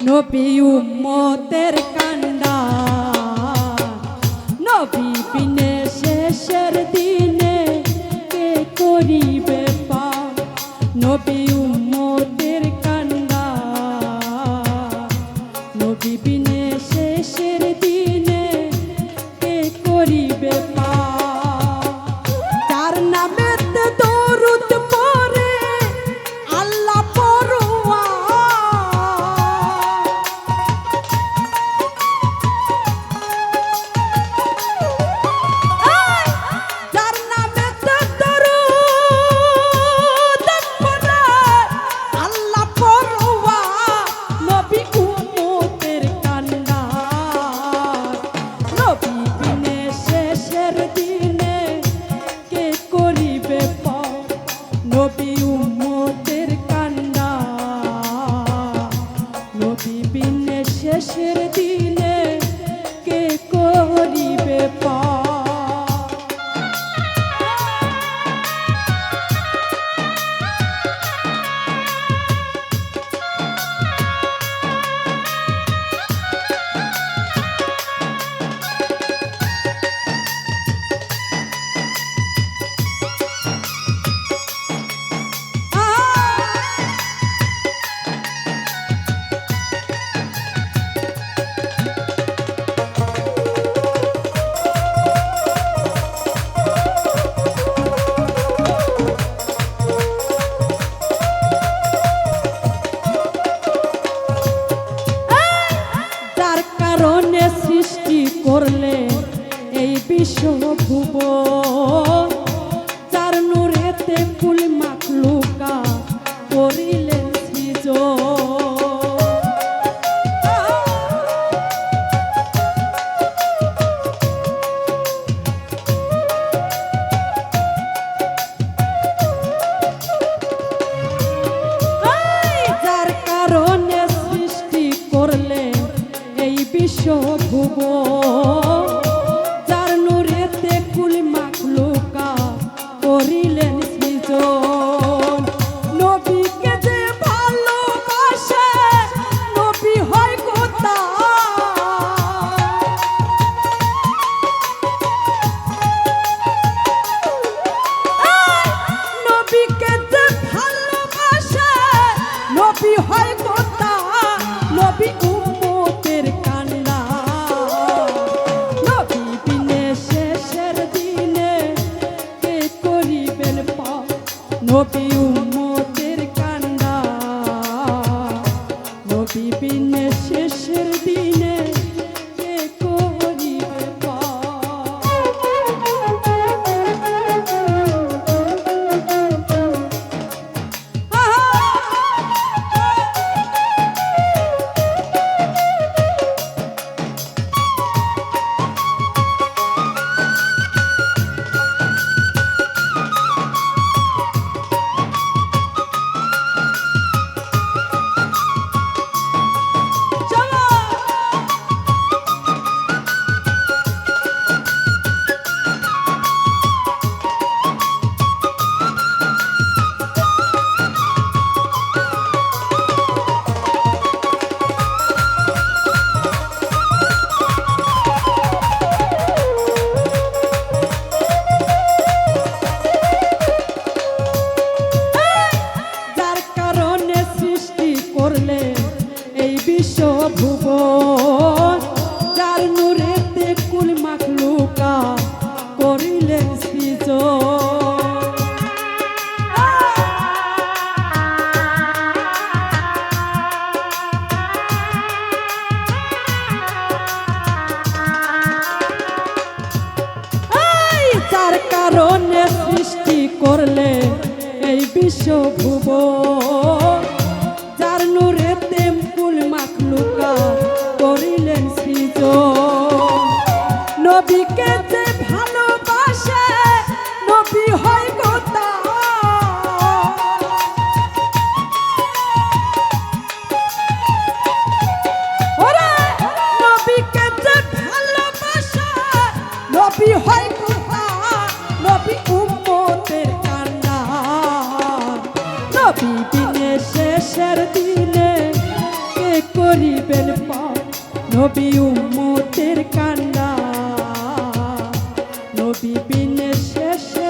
নবী উম্মতের কান্দা নবী বিনে শেষের দিনে কে করিবে পা নবী বিশ্বভুব যার নুরেতে ফুল মাকলুকা করিলেন সৃজন বিশ্বভুবন। ভপিউম জন্যে সৃষ্টি করলে এই বিশ্ব ভুব যার নূরে তেমকুল মাখলুকা করিলেন সৃজ নবীকে বাকি দিনে শেষের দিনে কে করিবেন পাপ। নবী উম্মতের কান্না। নবী বিনে শেষের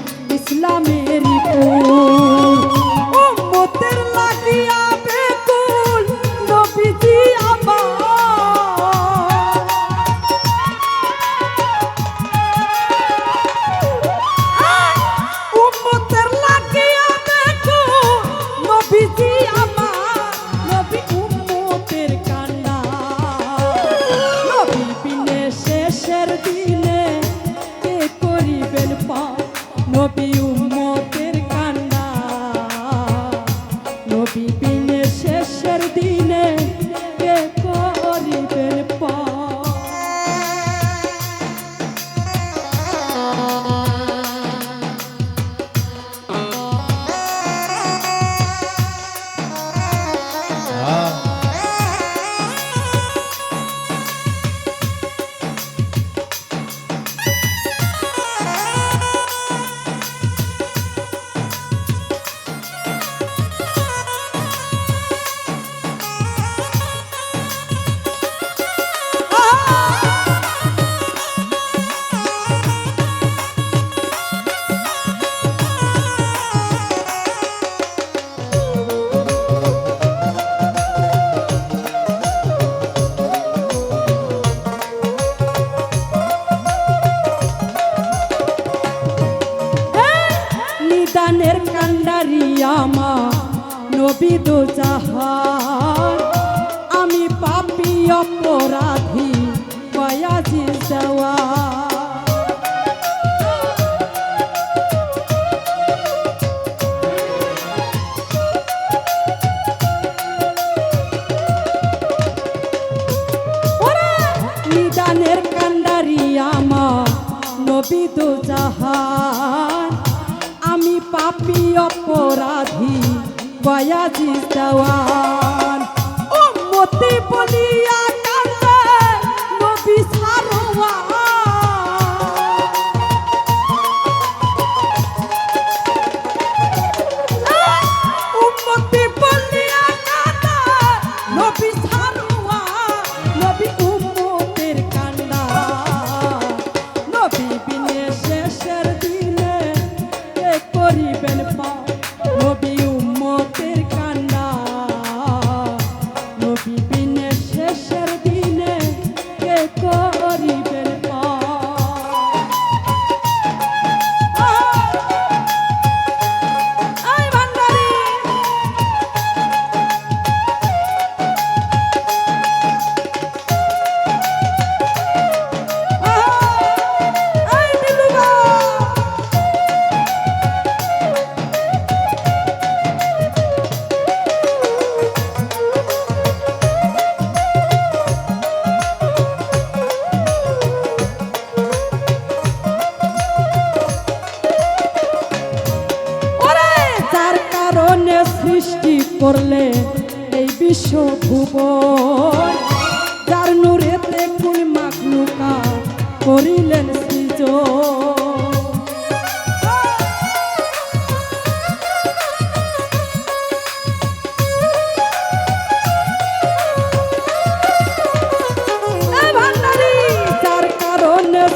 ইসলামের ফুল। অপরাধী কয়াজি দেওয়া কান্ডারি আমা বয়াজি দেওয়ান ও মতি বলিয়া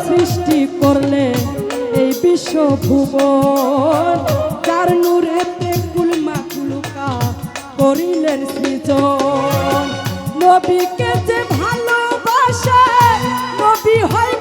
সৃষ্টি করলে এই বিশ্ব ভুবন যার নূরেতে কুলমা কুলুকা করিলেন সৃজন। নবীকে যে ভালোবাসে নবী হয়